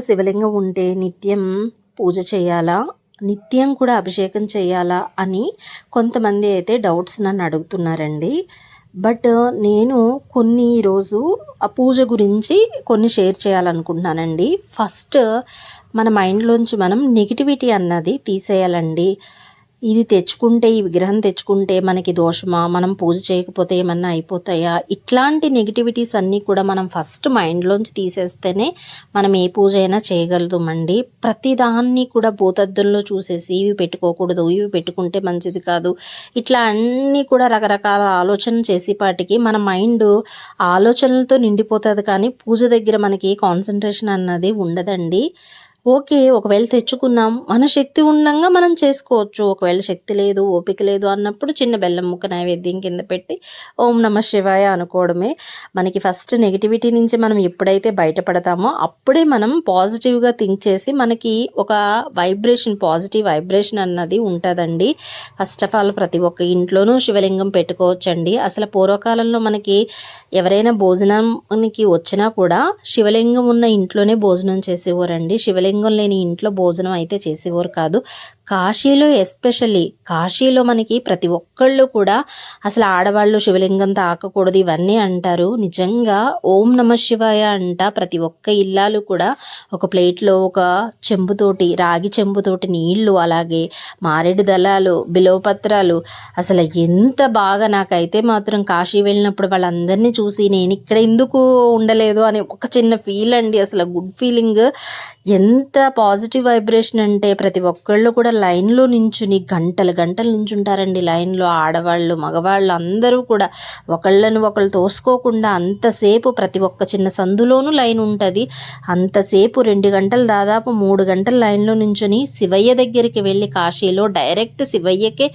ఇంట్లో శివలింగం ఉంటే నిత్యం పూజ చేయాలా? నిత్యం కూడా అభిషేకం చేయాలా? అని కొంతమంది అయితే డౌట్స్ నన్ను అడుగుతున్నారండి. బట్ నేను కొన్ని ఈరోజు ఆ పూజ గురించి కొన్ని షేర్ చేయాలనుకుంటున్నానండి. ఫస్ట్ మన మైండ్లోంచి మనం నెగిటివిటీ అన్నది తీసేయాలండి. ఇది తెచ్చుకుంటే ఈ విగ్రహం తెచ్చుకుంటే మనకి దోషమా? మనం పూజ చేయకపోతే ఏమన్నా అయిపోతాయా? ఇట్లాంటి నెగిటివిటీస్ అన్నీ కూడా మనం ఫస్ట్ మైండ్లోంచి తీసేస్తేనే మనం ఏ పూజ అయినా చేయగలుగుతామండి. ప్రతిదాన్ని కూడా భూతద్దంలో చూసేసి ఇవి పెట్టుకోకూడదు ఇవి పెట్టుకుంటే మంచిది కాదు. ఇట్లా అన్నీ కూడా రకరకాల ఆలోచన చేసేపాటికి మన మైండ్ ఆలోచనలతో నిండిపోతుంది కానీ పూజ దగ్గర మనకి కాన్సన్ట్రేషన్ అన్నది ఉండదండి. ఓకే ఒకవేళ తెచ్చుకున్నాం మన శక్తి ఉండంగా మనం చేసుకోవచ్చు. ఒకవేళ శక్తి లేదు ఓపిక లేదు అన్నప్పుడు చిన్న బెల్లం ముక్క నైవేద్యం కింద పెట్టి ఓం నమ శివాయ అనుకోవడమే. మనకి ఫస్ట్ నెగిటివిటీ నుంచి మనం ఎప్పుడైతే బయటపడతామో అప్పుడే మనం పాజిటివ్గా థింక్ చేసి మనకి ఒక వైబ్రేషన్ పాజిటివ్ వైబ్రేషన్ అన్నది ఉంటుందండి. ఫస్ట్ ఆఫ్ ఆల్ ప్రతి ఒక్క ఇంట్లోనూ శివలింగం పెట్టుకోవచ్చండి. అసలు పూర్వకాలంలో మనకి ఎవరైనా భోజనానికి వచ్చినా కూడా శివలింగం ఉన్న ఇంట్లోనే భోజనం చేసేవారండి. శివలింగం లేని ఇంట్లో భోజనం అయితే చేసేవారు కాదు. కాశీలో ఎస్పెషల్లీ కాశీలో మనకి ప్రతి ఒక్కళ్ళు కూడా అసలు ఆడవాళ్ళు శివలింగం తాకకూడదు ఇవన్నీ అంటారు. నిజంగా ఓం నమ శివాయ అంట ప్రతి ఒక్క ఇల్లాలు కూడా ఒక ప్లేట్లో ఒక చెంబుతోటి రాగి చెంబుతోటి నీళ్ళు అలాగే మారేడు దళాలు బిలోపత్రాలు. అసలు ఎంత బాగా నాకైతే మాత్రం కాశీ వెళ్ళినప్పుడు వాళ్ళందరినీ చూసి నేను ఇక్కడ ఎందుకు ఉండలేదు అని ఒక చిన్న ఫీల్ అండి. అసలు గుడ్ ఫీలింగ్ ఎంత పాజిటివ్ వైబ్రేషన్ అంటే ప్రతి ఒక్కళ్ళు కూడా లైన్లో నించుని గంటలు గంటలు నించుంటారండి లైన్లో ఆడవాళ్ళు మగవాళ్ళు అందరూ కూడా. ఒకళ్ళను ఒకళ్ళు తోసుకోకుండా అంతసేపు ప్రతి ఒక్క చిన్న సందులోనూ లైన్ ఉంటుంది. అంతసేపు రెండు గంటలు దాదాపు మూడు గంటలు లైన్లో నించుని శివయ్య దగ్గరికి వెళ్ళి కాశీలో డైరెక్ట్ శివయ్యకే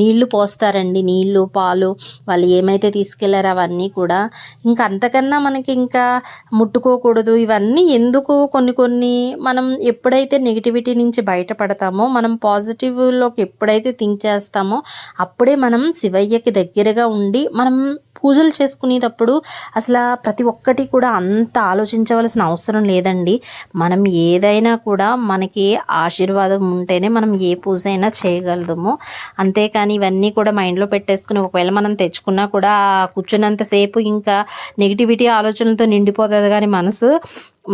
నీళ్ళు పోస్తారండి. నీళ్ళు పాలు వాళ్ళు ఏమైతే తీసుకెళ్ళారో అవన్నీ కూడా. ఇంకా అంతకన్నా మనకి ఇంకా ముట్టుకోకూడదు. ఇవన్నీ ఎందుకు? కొన్ని కొన్ని మనం ఎప్పుడైతే నెగిటివిటీ నుంచి బయట పడతామో మనం పాజిటివ్లోకి ఎప్పుడైతే థింక్ చేస్తామో అప్పుడే మనం శివయ్యకి దగ్గరగా ఉండి మనం పూజలు చేసుకునేటప్పుడు అసలు ప్రతి ఒక్కటి కూడా అంత ఆలోచించవలసిన అవసరం లేదండి. మనం ఏదైనా కూడా మనకి ఆశీర్వాదం ఉంటేనే మనం ఏ పూజ అయినా చేయగలదుము అంతేకాని ఇవన్నీ కూడా మైండ్లో పెట్టేసుకుని ఒకవేళ మనం తెచ్చుకున్నా కూడా కూర్చున్నంతసేపు ఇంకా నెగిటివిటీ ఆలోచనలతో నిండిపోతుంది కానీ మనసు.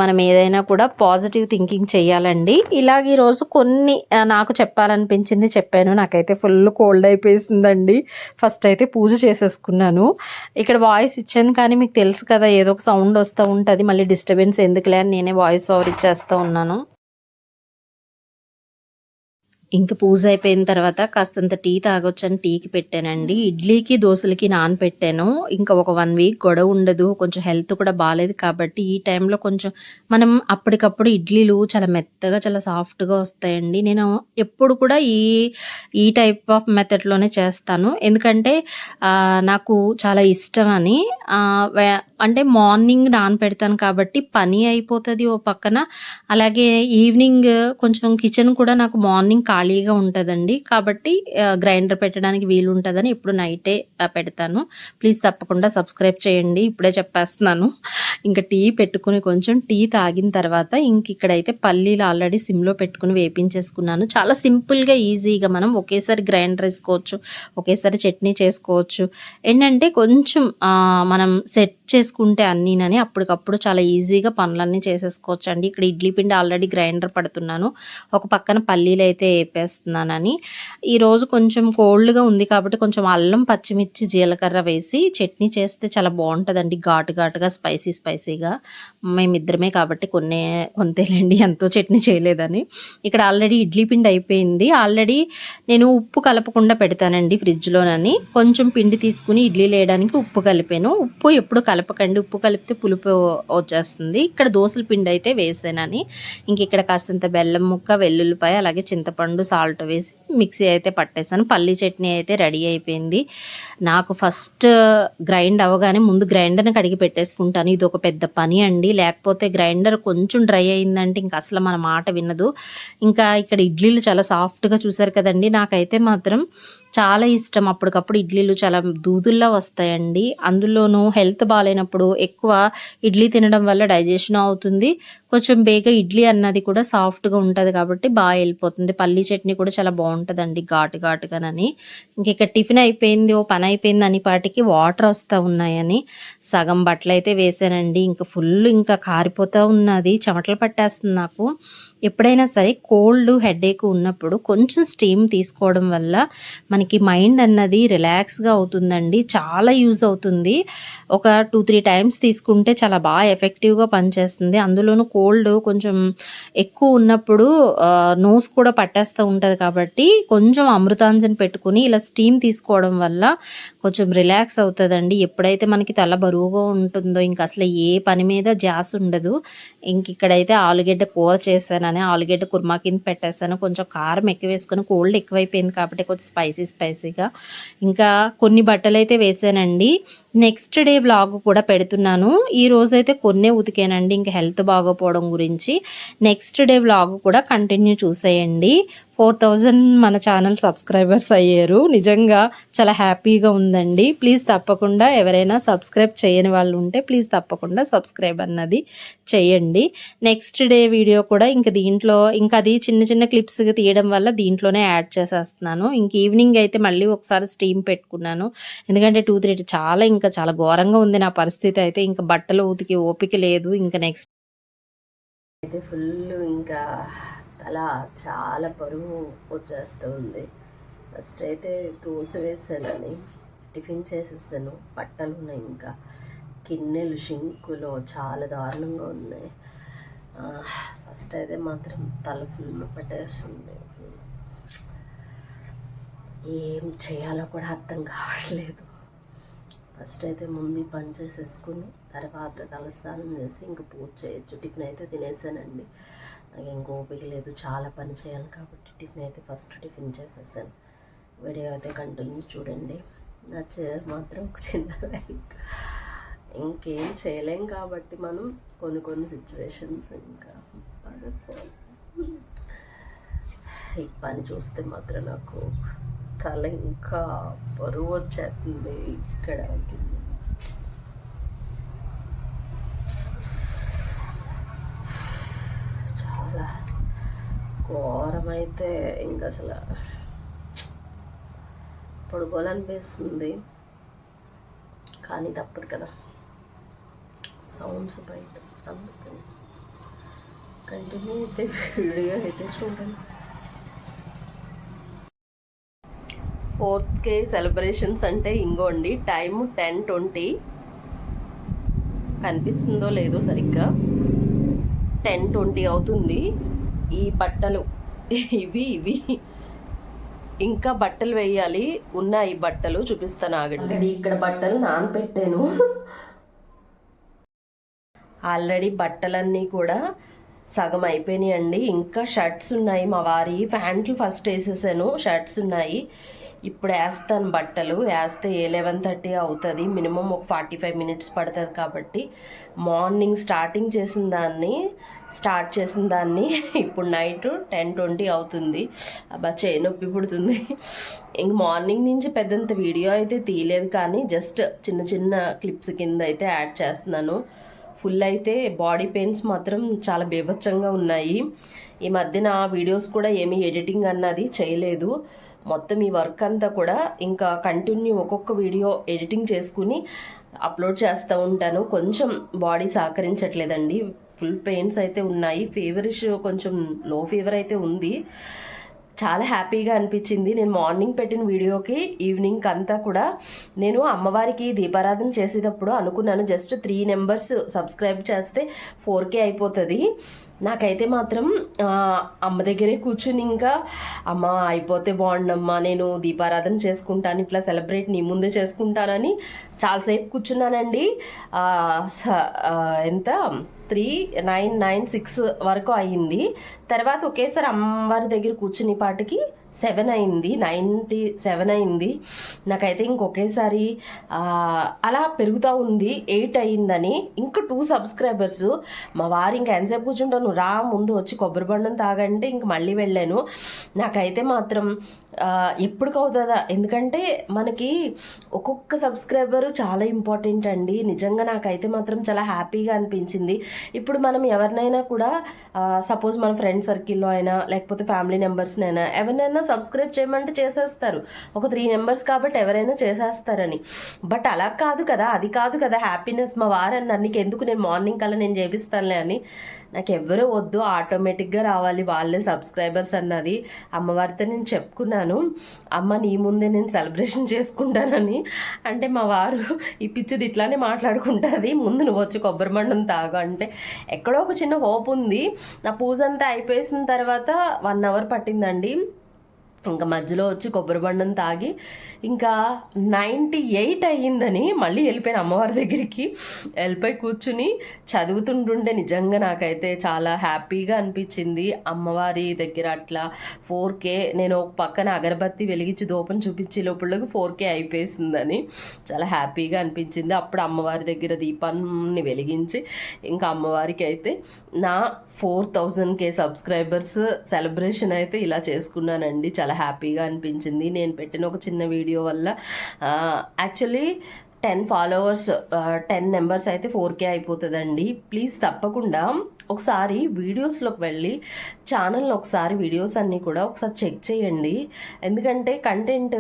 మనం ఏదైనా కూడా పాజిటివ్ థింకింగ్ చేయాలండి. ఇలాగ ఈరోజు కొన్ని నాకు చెప్పాలనిపించింది చెప్పాను. నాకైతే ఫుల్ కోల్డ్ అయిపోయిందండి ఫస్ట్ అయితే పూజ చేసేసుకున్నాను. ఇక్కడ వాయిస్ ఇచ్చాను కానీ మీకు తెలుసు కదా ఏదో ఒక సౌండ్ వస్తూ ఉంటుంది. మళ్ళీ డిస్టర్బెన్స్ ఎందుకులే అని నేనే వాయిస్ ఓవర్ ఇచ్చేస్తూ ఉన్నాను. ఇంక పూజ అయిపోయిన తర్వాత కాస్తంత టీ తాగొచ్చని టీకి పెట్టానండి. ఇడ్లీకి దోశలకి నానపెట్టాను. ఇంకా ఒక వన్ వీక్ గొడవ ఉండదు. కొంచెం హెల్త్ కూడా బాగాలేదు కాబట్టి ఈ టైంలో కొంచెం మనం అప్పటికప్పుడు ఇడ్లీలు చాలా మెత్తగా చాలా సాఫ్ట్గా వస్తాయండి. నేను ఎప్పుడు కూడా ఈ ఈ టైప్ ఆఫ్ మెథడ్లోనే చేస్తాను. ఎందుకంటే నాకు చాలా ఇష్టం అని అంటే మార్నింగ్ నానపెడతాను కాబట్టి పని అయిపోతుంది ఓ పక్కన. అలాగే ఈవినింగ్ కొంచెం కిచెన్ కూడా నాకు మార్నింగ్ ఖాళీగా ఉంటుందండి. కాబట్టి గ్రైండర్ పెట్టడానికి వీలు ఉంటుందని ఇప్పుడు నైటే పెడతాను. ప్లీజ్ తప్పకుండా సబ్స్క్రైబ్ చేయండి. ఇప్పుడే చెప్పేస్తున్నాను. ఇంకా టీ పెట్టుకుని కొంచెం టీ తాగిన తర్వాత ఇంక ఇక్కడైతే పల్లీలు ఆల్రెడీ సిమ్లో పెట్టుకుని వేపించేసుకున్నాను. చాలా సింపుల్గా ఈజీగా మనం ఒకేసారి గ్రైండర్ వేసుకోవచ్చు ఒకేసారి చట్నీ చేసుకోవచ్చు. ఏంటంటే కొంచెం మనం సెట్ చేసుకుంటే అన్నీనని అప్పటికప్పుడు చాలా ఈజీగా పనులన్నీ చేసేసుకోవచ్చు అండి ఇక్కడ ఇడ్లీ పిండి ఆల్రెడీ గ్రైండర్ పడుతున్నాను. ఒక పక్కన పల్లీలు అయితే వేపేస్తున్నానని. ఈరోజు కొంచెం కోల్డ్గా ఉంది కాబట్టి కొంచెం అల్లం పచ్చిమిర్చి జీలకర్ర వేసి చట్నీ చేస్తే చాలా బాగుంటుందండి. ఘాటు ఘాటుగా స్పైసీ స్పైసీగా. మేమిద్దరమే కాబట్టి కొన్ని కొంతేలేండి ఎంతో చట్నీ చేయలేదని. ఇక్కడ ఆల్రెడీ ఇడ్లీ పిండి అయిపోయింది. ఆల్రెడీ నేను ఉప్పు కలపకుండా పెడతానండి ఫ్రిడ్జ్లోనని. కొంచెం పిండి తీసుకుని ఇడ్లీ వేయడానికి ఉప్పు కలిపాను. ఉప్పు ఎప్పుడు కలప కలపకండి ఉప్పు కలిపితే పులుపు వచ్చేస్తుంది. ఇక్కడ దోసల పిండి అయితే వేసానని. ఇంక ఇక్కడ కాస్తంత బెల్లం ముక్క వెల్లుల్లిపాయ అలాగే చింతపండు సాల్ట్ వేసి మిక్సీ అయితే పట్టేసాను. పల్లీ చట్నీ అయితే రెడీ అయిపోయింది. నాకు ఫస్ట్ గ్రైండ్ అవ్వగానే ముందు గ్రైండర్ని కడిగి పెట్టేసుకుంటాను. ఇది ఒక పెద్ద పని అండి. లేకపోతే గ్రైండర్ కొంచెం డ్రై అయిందంటే ఇంకా అసలు మన మాట వినదు. ఇంకా ఇక్కడ ఇడ్లీలు చాలా సాఫ్ట్గా చూసారు కదండి. నాకైతే మాత్రం చాలా ఇష్టం. అప్పటికప్పుడు ఇడ్లీలు చాలా దూదుల్లా వస్తాయండి. అందులోనూ హెల్త్ బాగాలేనప్పుడు ఎక్కువ ఇడ్లీ తినడం వల్ల డైజెషన్ అవుతుంది. కొంచెం బేగా ఇడ్లీ అన్నది కూడా సాఫ్ట్గా ఉంటుంది కాబట్టి బాగా వెళ్ళిపోతుంది. పల్లీ చట్నీ కూడా చాలా బాగుంటుందండి ఘాటు ఘాటుగానని. ఇంక ఇక్కడ టిఫిన్ అయిపోయింది ఓ పని అయిపోయింది అని పాటికి వాటర్ వస్తూ ఉన్నాయని. సగం బట్టలు అయితే వేసానండి. ఇంకా ఫుల్ ఇంకా కారిపోతూ ఉన్నది. చెమటలు పట్టేస్తుంది నాకు. ఎప్పుడైనా సరే కోల్డ్ హెడేక్ ఉన్నప్పుడు కొంచెం స్టీమ్ తీసుకోవడం వల్ల మనకి మనకి మైండ్ అన్నది రిలాక్స్గా అవుతుందండి. చాలా యూజ్ అవుతుంది. ఒక టూ త్రీ టైమ్స్ తీసుకుంటే చాలా బాగా ఎఫెక్టివ్గా పనిచేస్తుంది. అందులోనూ కోల్డ్ కొంచెం ఎక్కువ ఉన్నప్పుడు నోస్ కూడా పట్టేస్తూ ఉంటుంది కాబట్టి కొంచెం అమృతాంజన్ పెట్టుకుని ఇలా స్టీమ్ తీసుకోవడం వల్ల కొంచెం రిలాక్స్ అవుతుందండి. ఎప్పుడైతే మనకి తల బరువుగా ఉంటుందో ఇంకా అసలు ఏ పని మీద జాస్ ఉండదు. ఇంక ఇక్కడైతే ఆలుగడ్డ కూర చేశానని ఆలుగడ్డ కుర్మా కింద పెట్టేస్తాను కొంచెం కారం ఎక్కువ వేసుకొని కోల్డ్ ఎక్కువైపోయింది కాబట్టి కొంచెం స్పైసీ స్పైసీగా. ఇంకా కొన్ని బట్టలు అయితే వేసానండి. నెక్స్ట్ డే వ్లాగ్ కూడా పెడుతున్నాను. ఈ రోజైతే కొన్నే ఉతికానండి ఇంక హెల్త్ బాగోపోవడం గురించి. నెక్స్ట్ డే వ్లాగ్ కూడా కంటిన్యూ చూసేయండి. ఫోర్ థౌజండ్ మన ఛానల్ సబ్స్క్రైబర్స్ అయ్యారు. నిజంగా చాలా హ్యాపీగా ఉందండి. ప్లీజ్ తప్పకుండా ఎవరైనా సబ్స్క్రైబ్ చేయని వాళ్ళు ఉంటే ప్లీజ్ తప్పకుండా సబ్స్క్రైబ్ అన్నది చేయండి. నెక్స్ట్ డే వీడియో కూడా ఇంక దీంట్లో ఇంకా అది చిన్న చిన్న క్లిప్స్ తీయడం వల్ల దీంట్లోనే యాడ్ చేసేస్తున్నాను. ఇంక ఈవినింగ్ అయితే మళ్ళీ ఒకసారి స్టీమ్ పెట్టుకున్నాను. ఎందుకంటే టూ త్రీ చాలా ఇంకా ఇంకా చాలా ఘోరంగా ఉంది నా పరిస్థితి అయితే. ఇంకా బట్టలు ఉతికి ఓపిక లేదు. ఇంకా నెక్స్ట్ అయితే ఫుల్ ఇంకా తల చాలా బరువు వచ్చేస్తుంది. ఫస్ట్ అయితే దోశ వేసానని టిఫిన్ చేసేసాను బట్టలు ఉన్నాయి ఇంకా. గిన్నెలు షింకులో చాలా దారుణంగా ఉన్నాయి. ఫస్ట్ అయితే మాత్రం తల ఫుల్ పట్టేస్తుంది. ఏం చేయాలో కూడా అర్థం కావట్లేదు. ఫస్ట్ అయితే ముందు పని చేసేసుకుని తర్వాత తలస్నానం చేసి ఇంక పూజ చేయొచ్చు. టిఫిన్ అయితే తినేసానండి. నాకు ఇంక ఓపిక లేదు చాలా పని చేయాలి కాబట్టి టిఫిన్ అయితే ఫస్ట్ టిఫిన్ చేసేసాను. వీడియో అయితే కంటిన్యూ చూడండి. నచ్చేది మాత్రం ఒక చిన్న లైక్. ఇంకేం చేయలేం కాబట్టి మనం కొన్ని కొన్ని సిచ్యువేషన్స్ ఇంకా పడిపోవాలి ఈ పని చూస్తే మాత్రం నాకు తల ఇంకా బరువు వచ్చేస్తుంది ఇక్కడ చాలా ఘోరమైతే ఇంకా అసలు పడుకోవాలనిపిస్తుంది. కానీ తప్పదు కదా. సౌండ్స్ బయట అందుకని కంటిన్యూ అయితే వీడియో అయితే చూడండి. ఫోర్త్ కే సెలబ్రేషన్స్ అంటే ఇంకోండి టైం టెన్ ట్వంటీ. కనిపిస్తుందో లేదో సరిగ్గా. టెన్ ట్వంటీ అవుతుంది. ఈ బట్టలు ఇవి ఇవి. ఇంకా బట్టలు వేయాలి. ఉన్నాయి బట్టలు చూపిస్తాను ఆగండి. ఇక్కడ బట్టలు నానపెట్టాను. ఆల్రెడీ బట్టలన్నీ కూడా సగం అయిపోయినాయండి. ఇంకా షర్ట్స్ ఉన్నాయి మా వారి. ప్యాంట్లు ఫస్ట్ వేసేసాను. షర్ట్స్ ఉన్నాయి. ఇప్పుడు వేస్తాను బట్టలు. వేస్తే ఏ లెవెన్ థర్టీ అవుతుంది. మినిమం ఒక ఫార్టీ ఫైవ్ మినిట్స్ పడుతుంది కాబట్టి మార్నింగ్ స్టార్టింగ్ చేసిన దాన్ని స్టార్ట్ చేసిన దాన్ని ఇప్పుడు నైట్ టెన్ ట్వంటీ అవుతుంది. అబ్బా చేయి నొప్పి పుడుతుంది. ఇంక మార్నింగ్ నుంచి పెద్దంత వీడియో అయితే తీయలేదు కానీ జస్ట్ చిన్న చిన్న క్లిప్స్ కింద అయితే యాడ్ చేస్తున్నాను. ఫుల్ అయితే బాడీ పెయిన్స్ మాత్రం చాలా బీభత్సంగా ఉన్నాయి. ఈ మధ్యన వీడియోస్ కూడా ఏమీ ఎడిటింగ్ అన్నది చేయలేదు. మొత్తం ఈ వర్క్ అంతా కూడా ఇంకా కంటిన్యూ ఒక్కొక్క వీడియో ఎడిటింగ్ చేసుకుని అప్లోడ్ చేస్తూ ఉంటాను. కొంచెం బాడీ సహకరించట్లేదండి. ఫుల్ పెయిన్స్ అయితే ఉన్నాయి. ఫీవరిష్ కొంచెం లో ఫీవర్ అయితే ఉంది. చాలా హ్యాపీగా అనిపించింది. నేను మార్నింగ్ పెట్టిన వీడియోకి ఈవినింగ్ అంతా కూడా నేను అమ్మవారికి దీపారాధన చేసేటప్పుడు అనుకున్నాను. జస్ట్ త్రీ నెంబర్స్ సబ్స్క్రైబ్ చేస్తే ఫోర్ కే అయిపోతుంది. నాకైతే మాత్రం అమ్మ దగ్గరే కూర్చుని ఇంకా అమ్మ అయిపోతే బాగుండమ్మా నేను దీపారాధన చేసుకుంటాను ఇట్లా సెలబ్రేట్ నీ ముందే చేసుకుంటానని చాలాసేపు కూర్చున్నానండి. స- ఎంత? త్రీ నైన్ నైన్ సిక్స్ వరకు అయ్యింది తర్వాత ఒకేసారి అమ్మవారి దగ్గర కూర్చుని పాటికి సెవెన్ అయింది నైంటీ సెవెన్ అయింది. నాకైతే ఇంకొకేసారి అలా పెరుగుతూ ఉంది ఎయిట్ అయిందని. ఇంకా టూ సబ్స్క్రైబర్స్. మా వారు ఇంకా ఎంతసేపు కూర్చుంటాను నువ్వు రా ముందు వచ్చి కొబ్బరి బండం తాగంటే ఇంక మళ్ళీ వెళ్ళాను. నాకైతే మాత్రం ఎప్పటికవుతుందా ఎందుకంటే మనకి ఒక్కొక్క సబ్స్క్రైబరు చాలా ఇంపార్టెంట్ అండి. నిజంగా నాకైతే మాత్రం చాలా హ్యాపీగా అనిపించింది. ఇప్పుడు మనం ఎవరినైనా కూడా సపోజ్ మన ఫ్రెండ్ సర్కిల్లో అయినా లేకపోతే ఫ్యామిలీ మెంబర్స్ని అయినా ఎవరినైనా సబ్స్క్రైబ్ చేయమంటే చేసేస్తారు. ఒక త్రీ నెంబర్స్ కాబట్టి ఎవరైనా చేసేస్తారని. బట్ అలా కాదు కదా. అది కాదు కదా హ్యాపీనెస్ మా వారన్న నీకు ఎందుకు నేను మార్నింగ్ కల్లా నేను చేపిస్తానులే అని. నాకు ఎవ్వరూ వద్దు ఆటోమేటిక్గా రావాలి. వాళ్ళే సబ్స్క్రైబర్స్ అన్నది అమ్మవారితో నేను చెప్పుకున్నాను. అమ్మ నీ ముందే నేను సెలబ్రేషన్ చేసుకుంటానని. అంటే మా వారు ఈ పిచ్చిది ఇట్లానే మాట్లాడుకుంటుంది. ముందు నువ్వు వచ్చి కొబ్బరి మండం తాగు అంటే ఎక్కడో ఒక చిన్న హోప్ ఉంది. నా పూజ అంతా అయిపోయేసిన తర్వాత వన్ అవర్ పట్టిందండి. ఇంకా మధ్యలో వచ్చి కొబ్బరి బండం తాగి ఇంకా నైంటీ ఎయిట్ అయ్యిందని మళ్ళీ వెళ్ళిపోయిన అమ్మవారి దగ్గరికి వెళ్ళిపోయి కూర్చుని చదువుతుంటుంటే నిజంగా నాకైతే చాలా హ్యాపీగా అనిపించింది. అమ్మవారి దగ్గర అట్లా ఫోర్ కే నేను ఒక పక్కన అగరబత్తి వెలిగించి దూపం చూపించి లోపలకి ఫోర్ కే అయిపోయిందని చాలా హ్యాపీగా అనిపించింది. అప్పుడు అమ్మవారి దగ్గర దీపాన్ని వెలిగించి ఇంకా అమ్మవారికి అయితే నా four thousand K subscribers celebration అయితే ఇలా చేసుకున్నానండి. చాలా హ్యాపీగా అనిపించింది. నేను పెట్టిన ఒక చిన్న వీడియో వల్ల actually ten followers ten numbers అయితే ఫోర్ కే అయిపోతుందండి. ప్లీజ్ తప్పకుండా ఒకసారి వీడియోస్లోకి వెళ్ళి ఛానల్లో ఒకసారి వీడియోస్ అన్నీ కూడా ఒకసారి చెక్ చేయండి. ఎందుకంటే కంటెంట్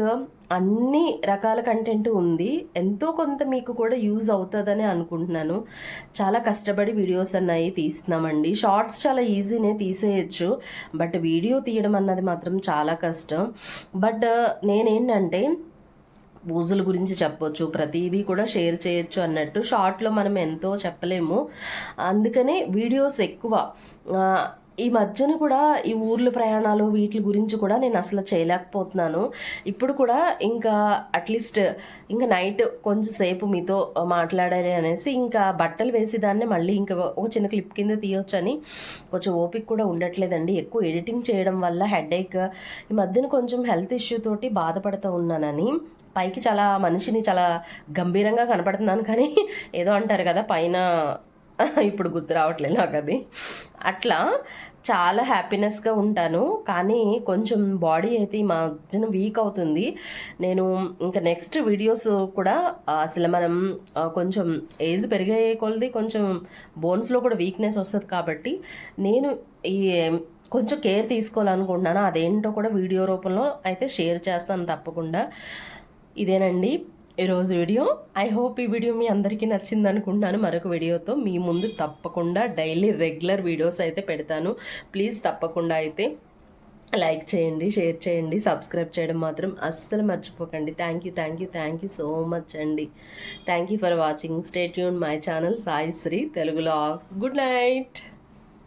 అన్ని రకాల కంటెంట్ ఉంది. ఎంతో కొంత మీకు కూడా యూజ్ అవుతుందని అనుకుంటున్నాను. చాలా కష్టపడి వీడియోస్ అన్నవి తీస్తున్నామండి. షార్ట్స్ చాలా ఈజీనే తీసేయచ్చు. బట్ వీడియో తీయడం అన్నది మాత్రం చాలా కష్టం. బట్ నేనేంటంటే పూజల గురించి చెప్పొచ్చు ప్రతిదీ కూడా షేర్ చేయొచ్చు అన్నట్టు. షార్ట్లో మనం ఎంతో చెప్పలేము. అందుకనే వీడియోస్ ఎక్కువ ఈ మధ్యన కూడా ఈ ఊర్ల ప్రయాణాలు వీటి గురించి కూడా నేను అసలు చేయలేకపోతున్నాను. ఇప్పుడు కూడా ఇంకా అట్లీస్ట్ ఇంకా నైట్ కొంచెం సేపు మీతో మాట్లాడాలి అనేసి ఇంకా బట్టలు వేసి దాన్ని మళ్ళీ ఇంకా ఒక చిన్న క్లిప్ కింద తీయొచ్చు అని కొంచెం ఓపిక కూడా ఉండట్లేదండి. ఎక్కువ ఎడిటింగ్ చేయడం వల్ల హెడేక్ ఈ మధ్యన కొంచెం హెల్త్ ఇష్యూ తోటి బాధపడుతూ ఉన్నానని. పైకి చాలా మనిషిని చాలా గంభీరంగా కనపడుతున్నాను కానీ ఏదో అంటారు కదా పైన ఇప్పుడు గుర్తు రావట్లేదు నాకు అది. అట్లా చాలా హ్యాపీనెస్గా ఉంటాను. కానీ కొంచెం బాడీ అయితే ఈ మధ్యన వీక్ అవుతుంది. నేను ఇంకా నెక్స్ట్ వీడియోస్ కూడా అసలు మనం కొంచెం ఏజ్ పెరిగే కొలది కొంచెం బోన్స్లో కూడా వీక్నెస్ వస్తుంది కాబట్టి నేను ఈ కొంచెం కేర్ తీసుకోవాలనుకుంటున్నాను. అదేంటో కూడా వీడియో రూపంలో అయితే షేర్ చేస్తాను తప్పకుండా. ఇదేనండి. ఈరోజు వీడియో. ఐ హోప్ ఈ వీడియో మీ అందరికీ నచ్చింది అనుకుంటున్నాను. మరొక వీడియోతో మీ ముందు తప్పకుండా డైలీ రెగ్యులర్ వీడియోస్ అయితే పెడతాను. ప్లీజ్ తప్పకుండా అయితే లైక్ చేయండి షేర్ చేయండి సబ్స్క్రైబ్ చేయడం మాత్రం అస్సలు మర్చిపోకండి. Thank you thank you thank you so much అండి. Thank you for watching stay Yoon my channel Sai Sri Telugu vlogs good night